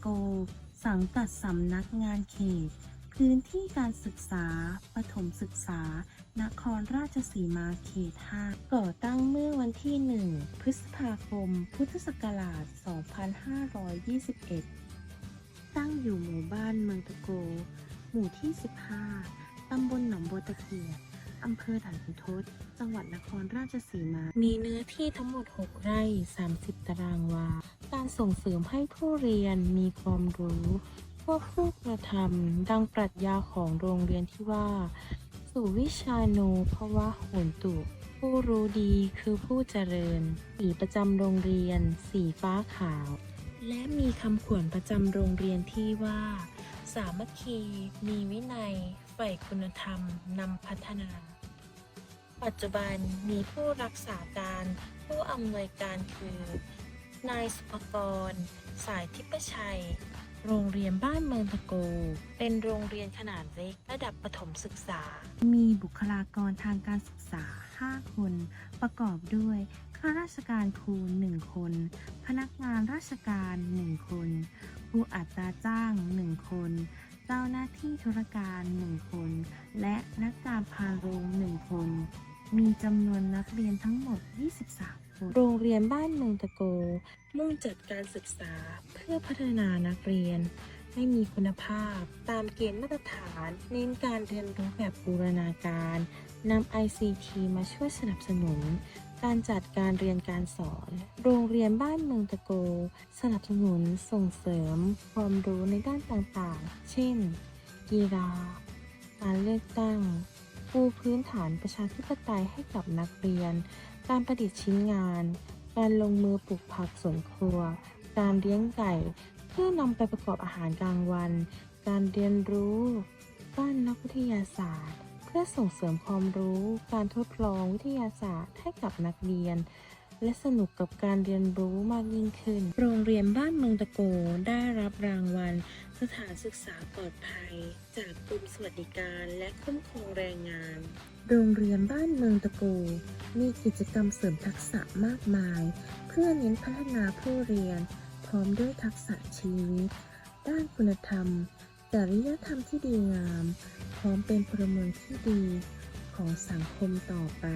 โก สังกัดสำนักงานเขต พื้นที่การศึกษา ประถมศึกษา นครราชสีมาเขต 5 ก่อตั้งเมื่อวันที่ 1 พฤษภาคม พุทธศักราช 2521 ตั้งอยู่หมู่บ้านเมืองตะโก หมู่ที่ 15 ตำบลหนองบัวตะเกียบ อำเภอด่านขุนทด จังหวัดนครราชสีมา มีเนื้อที่ทั้งหมด 6 ไร่ 30 ตารางวา การส่งเสริมให้ผู้เรียนมีความรู้ควบคู่กระทำดังปรัชญาของโรงเรียนที่ว่า สุวิชาโนภวะโหนตุ ผู้รู้ดีคือผู้เจริญ สีประจำโรงเรียน สีฟ้าขาว และมีคำขวัญประจำโรงเรียนที่ว่า สามัคคี มีวินัยใฝ่คุณธรรมนำพัฒนา ปัจจุบันมีผู้รักษาการผู้อำนวยการคือ นายสุภกร สายทิพชัย โรงเรียนบ้านเมืองตะโก เป็นโรงเรียนขนาดเล็กระดับประถมศึกษา มีบุคลากรทางการศึกษา 5 คน ประกอบด้วยข้าราชการครู 1 คน พนักงานราชการ 1 คนครูอัตราจ้าง 1 คน เจ้าหน้าที่ธุรการ 1 คน และนักการพาโรง 1 คน มีจำนวนนักเรียนทั้งหมด 23 คน โรงเรียนบ้านเมืองตะโก มุ่งจัดการศึกษาเพื่อพัฒนานักเรียน ให้มีคุณภาพ ตามเกณฑ์มาตรฐาน เน้นการเรียนรู้แบบบูรณาการนำ ICT มาช่วยสนับสนุน การจัดการเรียนการสอน โรงเรียนบ้านเมืองตะโก สนับสนุนส่งเสริม ความรู้ในด้านต่างๆ เช่น กีฬา การเลือกตั้ง ปูพื้นฐานประชาธิปไตยให้กับนักเรียน การประดิษฐ์ชิ้นงาน การลงมือปลูกผักสวนครัว การเลี้ยงไก่ เพื่อนำไปประกอบอาหารกลางวัน การเรียนรู้ด้านนักวิทยาศาสตร์ เพื่อส่งเสริมความรู้ การทดลองวิทยาศาสตร์ให้กับนักเรียน และสนุกกับการเรียนรู้มากยิ่งขึ้น โรงเรียนบ้านเมืองตะโกได้รับรางวัล สถานศึกษาปลอดภัย จากกรมสวัสดิการและคุ้มครองแรงงาน โรงเรียนบ้านเมืองตะโกมีกิจกรรมเสริมทักษะมากมาย เพื่อเน้นพัฒนาผู้เรียน พร้อมด้วยทักษะชีวิต ด้านคุณธรรมจริยธรรมที่ดีงาม พร้อมเป็นพลเมืองที่ดีของสังคมต่อไป